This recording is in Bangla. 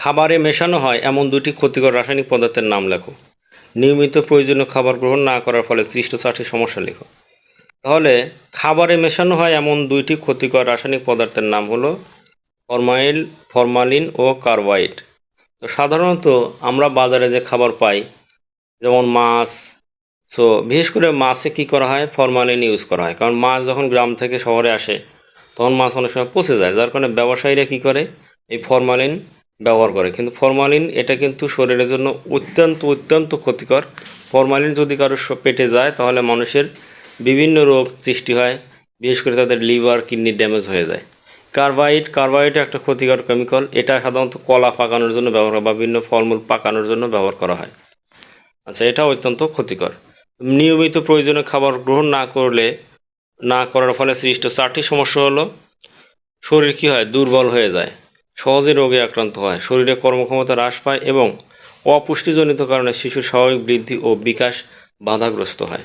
খাবারে মেশানো হয়, এমন দুটি ক্ষতিকর রাসায়নিক পদার্থের নাম লেখো। নিয়মিত প্রয়োজনীয় খাবার গ্রহণ না করার ফলে সৃষ্ট চারটি সমস্যা লেখো। তাহলে, খাবারে মেশানো হয় এমন দুইটি ক্ষতিকর রাসায়নিক পদার্থের নাম হলো ফরমাইল, ফরমালিন ও কার্বাইড তো সাধারণত আমরা বাজারে যে খাবার পাই, যেমন মাছ সো বিশেষ করে মাছে কি করা হয়? ফরমালিন ইউজ করা হয়। কারণ মাছ যখন গ্রাম থেকে শহরে আসে, তখন মাছ অনেক সময় পচে যায়। যার কারণে ব্যবসায়ীরা কী করে? এই ফরমালিন ব্যবহার করে। কিন্তু ফরমালিন এটা কিন্তু শরীরের জন্য অত্যন্ত অত্যন্ত ক্ষতিকর। ফরমালিন যদি কারও পেটে যায়, তাহলে মানুষের বিভিন্ন রোগ সৃষ্টি হয়। বিশেষ করে তাদের লিভার, কিডনি ড্যামেজ হয়ে যায়। কার্বাইড কার্বাইড একটা ক্ষতিকর কেমিক্যাল। এটা সাধারণত কলা পাকানোর জন্য ব্যবহার করা বা বিভিন্ন ফলমূল পাকানোর জন্য ব্যবহার করা হয়। আচ্ছা এটা অত্যন্ত ক্ষতিকর। নিয়মিত প্রয়োজনীয় খাবার গ্রহণ না করলে, না করার ফলে সৃষ্ট চারটি সমস্যা হলো, শরীর কী হয়? দুর্বল হয়ে যায়। সহজে রোগে আক্রান্ত হয়। শরীরে কর্মক্ষমতা হ্রাস পায় এবং অপুষ্টিজনিত কারণে শিশুর স্বাভাবিক বৃদ্ধি ও বিকাশ বাধাগ্রস্ত হয়।